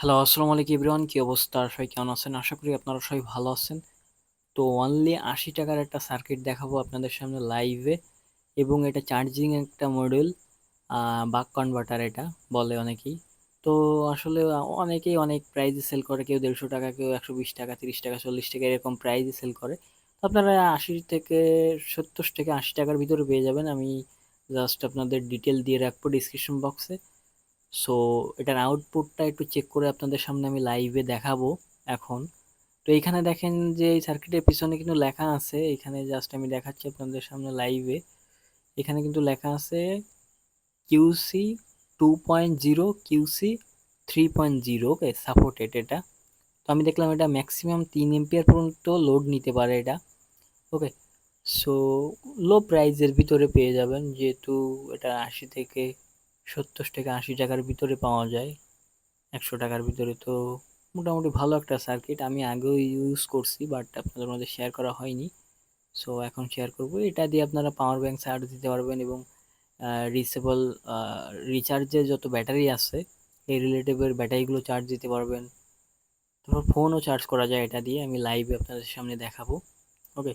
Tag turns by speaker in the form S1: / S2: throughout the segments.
S1: Hello, আসসালামু আলাইকুম everyone. কী অবস্থা? সবাই কেমন আছেন? আশা করি আপনারা সবাই ভালো আছেন। তো অনলি আশি টাকার একটা সার্কিট দেখাবো আপনাদের সামনে লাইভে এবং এটা চার্জিং একটা মডিউল আ বাক কনভার্টার এটা বলে অনেকেই। তো আসলে অনেকেই অনেক প্রাইজে সেল করে। কেউ ৳১৫০, কেউ ৳১২০, ৳৩০, ৳৪০ এরকম প্রাইজে সেল করে। তো আপনারা ৮০ থেকে ৭০ থেকে আশি টাকার ভিতরে পেয়ে যাবেন। আমি জাস্ট আপনাদের ডিটেল দিয়ে রাখব ডেসক্রিপশন বক্সে। সো এটার আউটপুটটা একটু চেক করে আপনাদের সামনে আমি লাইভে দেখাবো এখন। তো এইখানে দেখেন যে এই সার্কিটের পিছনে কিন্তু লেখা আছে, এখানে জাস্ট আমি দেখাচ্ছি আপনাদের সামনে লাইভে। এখানে কিন্তু লেখা আছে QC 2.0, QC 3.0 ওকে সাপোর্টেড এটা। তো আমি দেখলাম এটা ম্যাক্সিমাম ৩ এম্পিয়ার পর্যন্ত লোড নিতে পারে এটা। ওকে সো লো প্রাইজের ভিতরে পেয়ে যাবেন যেহেতু এটা ৮০ থেকে ৭০ থেকে ৮০ টাকার ভিতরে পাওয়া যায়। ১০০ টাকার ভিতরে তো মোটামুটি ভালো একটা সার্কিট। আমি আগেও ইউজ করছি বাট আপনাদের মধ্যে শেয়ার করা হয়নি। সো এখন শেয়ার করব। এটা দিয়ে আপনারা পাওয়ার ব্যাংক চার্জ দিতে পারবেন এবং রিসেবল রিচার্জের যত ব্যাটারি আছে, এই রিলেটিভের ব্যাটারিগুলো চার্জ দিতে পারবেন। তারপর ফোনও চার্জ করা যায় এটা দিয়ে। আমি লাইভে আপনাদের সামনে দেখাবো। ওকে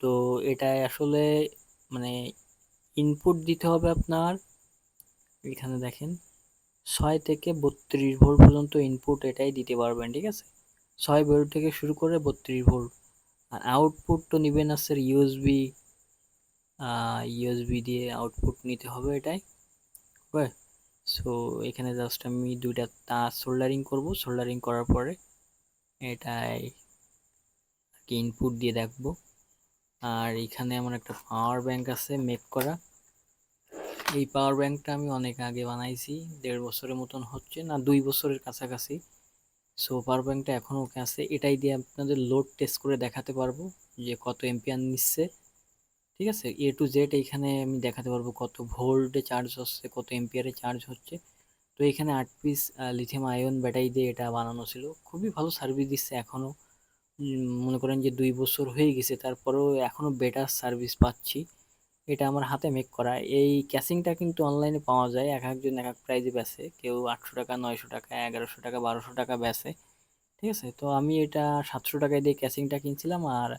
S1: তো, এটা আসলে মানে ইনপুট দিতে হবে আপনার এখানে দেখেন, ছয় থেকে ৩২ ভোল্ট পর্যন্ত ইনপুট এটাই দিতে পারবেন, ঠিক আছে? ছয় ভোল্ট থেকে শুরু করে ৩২ ভোল্ট। আর আউটপুট তো নেবেন আছে ইউএসবি ইউএসবি দিয়ে আউটপুট নিতে হবে এটাই সো এখানে জাস্ট আমি দুইটা তার সোল্ডারিং করব। সোল্ডারিং করার পরে এটাই কি ইনপুট দিয়ে দেখব। আর এখানে আমার একটা পাওয়ার ব্যাংক আছে মেক করা। এই পাওয়ার ব্যাংকটা আমি অনেক আগে বানাইছি, দেড় বছরের মতন হচ্ছে না, দুই বছরের কাছাকাছি। সো পাওয়ার ব্যাংকটা এখনও ওকে আছে। এটাই দিয়ে আপনাদের লোড টেস্ট করে দেখাতে পারব যে কত এম্পিয়ার নিচ্ছে। ঠিক আছে? এ টু জেড এইখানে আমি দেখাতে পারব কত ভোল্টে চার্জ হচ্ছে, কত এম্পিয়ারে চার্জ হচ্ছে। তো এখানে আট পিস লিথিয়াম আয়ন ব্যাটারি দিয়ে এটা বানানো ছিল। খুবই ভালো সার্ভিস দিচ্ছে এখনও মনে করেন যে দুই বছর হয়ে গেছে, তারপরেও এখনও বেটার সার্ভিস পাচ্ছি। এটা আমার হাতে মেক করা। এই ক্যাসিংটা কিন্তু অনলাইনে পাওয়া যায়। এক একজন এক এক প্রাইজে বেচে। কেউ আটশো টাকা, নয়শো টাকা, এগারোশো টাকা, বারোশো টাকা বেচে। ঠিক আছে? তো আমি এটা সাতশো টাকায় দিয়ে ক্যাসিংটা কিনছিলাম আর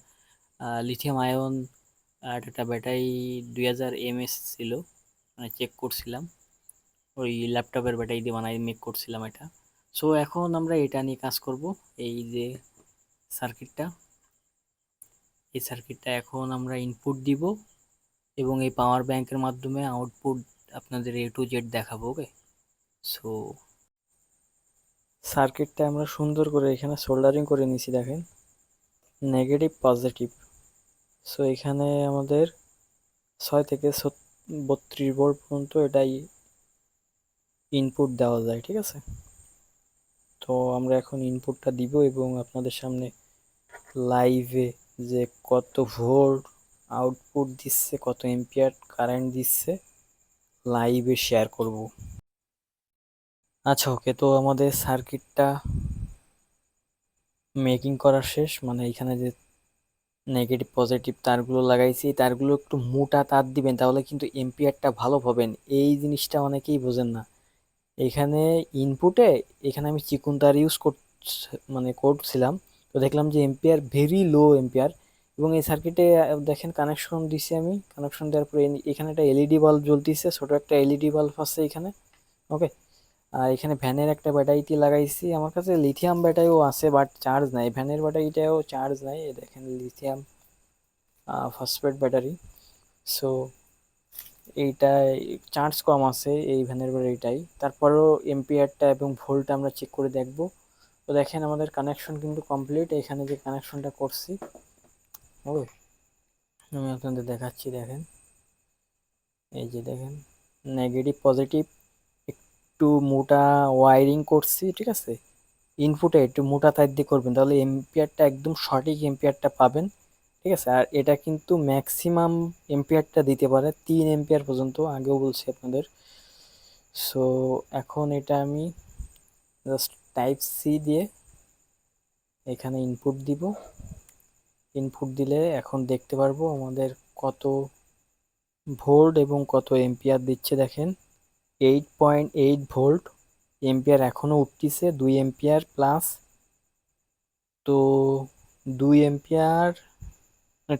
S1: লিথিয়াম আয়ন আর একটা ব্যাটারি দুই হাজার এমএস ছিল। মানে চেক করছিলাম। ওই ল্যাপটপের ব্যাটারি দিয়ে বানাই মেক করছিলাম এটা। সো এখন আমরা এটা নিয়ে কাজ করব। এই যে সার্কিটটা এই সার্কিটটা এখন আমরা ইনপুট দিব। এবং এই পাওয়ার ব্যাংকের মাধ্যমে আউটপুট আপনাদের এ টু জেড দেখাবো ওকে সো সার্কিটটা আমরা সুন্দর করে এখানে সোল্ডারিং করে নিছি দেখেন। নেগেটিভ পজিটিভ সো এখানে আমাদের ছয় থেকে বত্রিশ ভোল্ট পর্যন্ত এটাই ইনপুট দেওয়া যায়, ঠিক আছে? তো আমরা এখন ইনপুটটা দিব এবং আপনাদের সামনে লাইভে যে কত ভোল্ট আউটপুট দিচ্ছে, কত এম্পিয়ার কারেন্ট দিচ্ছে লাইভে শেয়ার করব। আচ্ছা ওকে তো আমাদের সার্কিটটা মেকিং করা শেষ মানে এখানে যে নেগেটিভ পজিটিভ তারগুলো লাগাইছি তারগুলো একটু মোটা তার দিবেন, তাহলে কিন্তু এম্পিয়ারটা ভালো পাবেন। এই জিনিসটা অনেকেই বোঝেন না। এখানে ইনপুটে এখানে আমি চিকুন তার ইউজ কর মানে করছিলাম, তো দেখলাম যে এম্পিয়ার ভেরি লো এম্পিয়ার এবং এই সার্কিটে দেখেন কানেকশন দিছি আমি। কানেকশন দেওয়ার পরে এখানে একটা এলইডি বাল্ব জ্বলতেছে, ছোটো একটা এলইডি বাল্ব আছে এখানে ওকে আর এখানে ভ্যানের একটা ব্যাটারিটি লাগাইছি। আমার কাছে লিথিয়াম ব্যাটারিও আছে বাট চার্জ নাই। ভ্যানের ব্যাটারিটাও চার্জ নাই। দেখেন লিথিয়াম ফসফেট ব্যাটারি সো এইটাই চার্জ কম আছে এই ভ্যানের ব্যাটারিটাই তারপরেও এমপিআরটা এবং ভোল্টটা আমরা চেক করে দেখব। তো দেখেন আমাদের কানেকশন কিন্তু কমপ্লিট এখানে যে কানেকশনটা করছি ও আমি আপনাদের দেখাচ্ছি, দেখেন। এই যে দেখেন নেগেটিভ পজিটিভ একটু মোটা ওয়ারিং করছি, ঠিক আছে? ইনপুটে একটু মোটা তার দিয়ে করবেন, তাহলে এম্পিয়ারটা একদম সঠিক এম্পিয়ারটা পাবেন, ঠিক আছে? আর এটা কিন্তু ম্যাক্সিমাম এম্পিয়ারটা দিতে পারে, তিন এম্পিয়ার পর্যন্ত, আগেও বলছি আপনাদের। সো এখন এটা আমি জাস্ট টাইপ সি দিয়ে এখানে ইনপুট দিব। ইনপুট দিলে এখন দেখতে পারব আমাদের কত ভোল্ট এবং কত এম্পিয়ার দিচ্ছে দেখেন। Eight point eight volt ampere এখনও উঠতিছে, দুই এম্পিয়ার প্লাস তো দুই ampere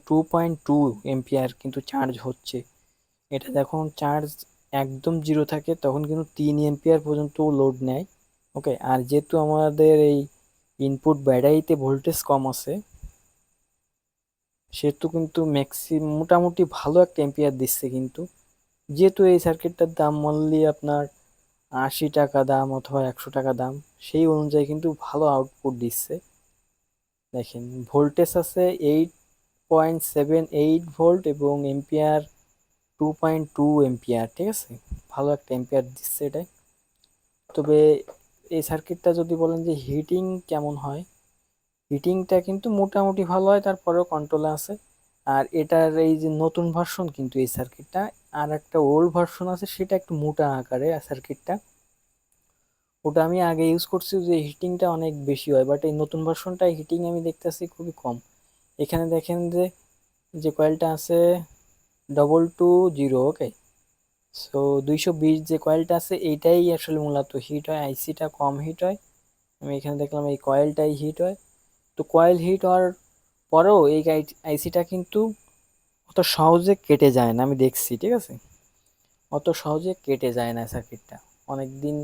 S1: two point two ampere কিন্তু চার্জ হচ্ছে। এটা যখন চার্জ একদম জিরো থাকে, তখন কিন্তু তিন এম্পিয়ার পর্যন্ত লোড নেয়। ওকে আর যেহেতু আমাদের এই ইনপুট ব্যাটারিতে ভোল্টেজ কম আছে সেহেতু কিন্তু ম্যাক্সি মোটামুটি ভালো একটা এম্পিয়ার দিচ্ছে কিন্তু। যেহেতু এই সার্কিটটার দাম মানলি আপনার আশি টাকা দাম অথবা একশো টাকা দাম, সেই অনুযায়ী কিন্তু ভালো আউটপুট দিচ্ছে। দেখেন ভোল্টেজ আছে eight point seven eight volt এবং ampere two point two ampere ঠিক আছে? ভালো একটা এম্পিয়ার দিচ্ছে এটাই। তবে এই সার্কিটটা যদি বলেন যে হিটিং কেমন হয়? হিটিংটা কিন্তু মোটামুটি ভালো হয়, তারপরেও কন্ট্রোলে আছে। আর এটার এই যে নতুন ভার্সন কিন্তু এই সার্কিটটা আর একটা ওল্ড ভার্সন আছে, সেটা একটু মোটা আকারে সার্কিটটা ওটা আমি আগে ইউজ করছি যে হিটিংটা অনেক বেশি হয় বাট এই নতুন ভার্সনটায় হিটিং আমি দেখতেছি খুবই কম। এখানে দেখেন যে যে কয়েলটা আছে double two zero okay so দুইশো বিশ যে কয়েলটা আছে, এইটাই আসলে মূলত হিট হয় আইসিটা কম হিট হয়। আমি এখানে দেখলাম এই কয়েলটাই হিট হয়। তো কয়েল হিট হওয়ার পরেও এই আইসিটা কিন্তু অত সহজে কেটে যায় না, আমি দেখছি, ঠিক আছে? অত সহজে কেটে যায় না সার্কিটটা অনেক দিন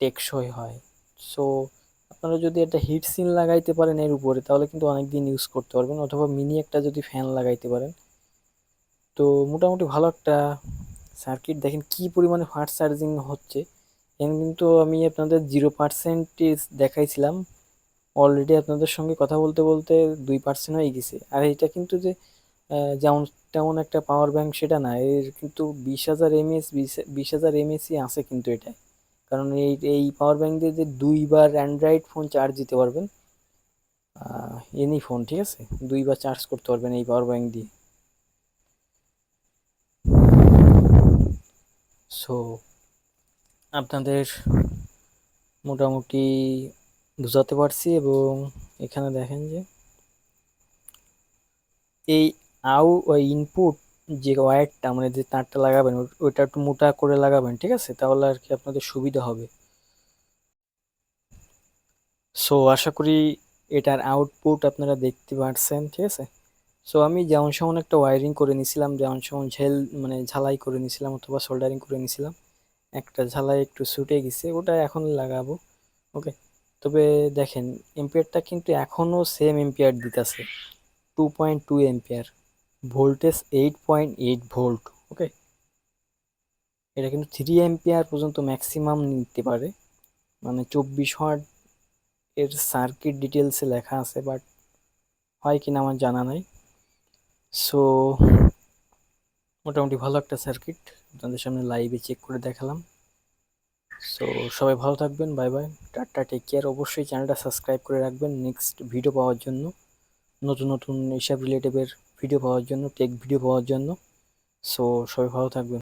S1: টেকসই হয়। সো আপনারা যদি একটা হিট সিন লাগাইতে পারেন এর উপরে, তাহলে কিন্তু অনেক দিন ইউজ করতে পারবেন, অথবা মিনি একটা যদি ফ্যান লাগাইতে পারেন। তো মোটামুটি ভালো একটা সার্কিট দেখেন কি পরিমাণে ফাস্ট চার্জিং হচ্ছে। এখানে কিন্তু আমি আপনাদের জিরো পার্সেন্টেজ দেখাইছিলাম। অলরেডি আপনাদের সঙ্গে কথা বলতে বলতে দুই পার্সেন্ট হয়ে গেছে। আর এটা কিন্তু যে যেমন, তেমন একটা পাওয়ার ব্যাংক সেটা না, এর কিন্তু বিশ হাজার এমএস বিশ হাজার এমএসই আছে কিন্তু এটাই কারণ এই এই পাওয়ার ব্যাংক দিয়ে যে দুইবার অ্যান্ড্রয়েড ফোন চার্জ দিতে পারবেন এনি ফোন ঠিক আছে? দুইবার চার্জ করতে পারবেন এই পাওয়ার ব্যাংক দিয়ে। সো আপনাদের মোটামুটি বুঝাতে পারছি এবং এখানে দেখেন যে এই আউ ওই ইনপুট যে ওয়ারটা মানে যে তারটা লাগাবেন ওইটা একটু মোটা করে লাগাবেন, ঠিক আছে? তাহলে আর কি আপনাদের সুবিধা হবে। সো আশা করি এটার আউটপুট আপনারা দেখতে পারছেন, ঠিক আছে? সো আমি যেমন সেমন একটা ওয়ারিং করে নিছিলাম, যেমন সেমন ঝেল মানে ঝালাই করে নিছিলাম অথবা সোল্ডারিং করে নিছিলাম। একটা ঝালাই একটু ছুটে গেছে, ওটা এখন লাগাবো ওকে তবে দেখেন, এম্পিয়ারটা কিন্তু এখনও সেম এম্পিয়ার দিতেছে। Two point two ampere. Voltage eight point eight volt okay এটা কিন্তু থ্রি এম্পিয়ার পর্যন্ত ম্যাক্সিমাম নিতে পারে। মানে চব্বিশ ওয়াট এর সার্কিট ডিটেলসে লেখা আছে বাট হয় কিনা আমার জানা নাই। সো মোটামুটি ভালো একটা সার্কিট আপনাদের সামনে লাইভে চেক করে দেখালাম। সো সবাই ভালো থাকবেন bye bye tata take care অবশ্যই চ্যানেলটা সাবস্ক্রাইব করে রাখবেন নেক্সট ভিডিও পাওয়ার জন্য। নতুন নতুন এইসব রিলেটিভের ভিডিও পাওয়ার জন্য টেক ভিডিও পাওয়ার জন্য। সো সবাই ভালো থাকবেন।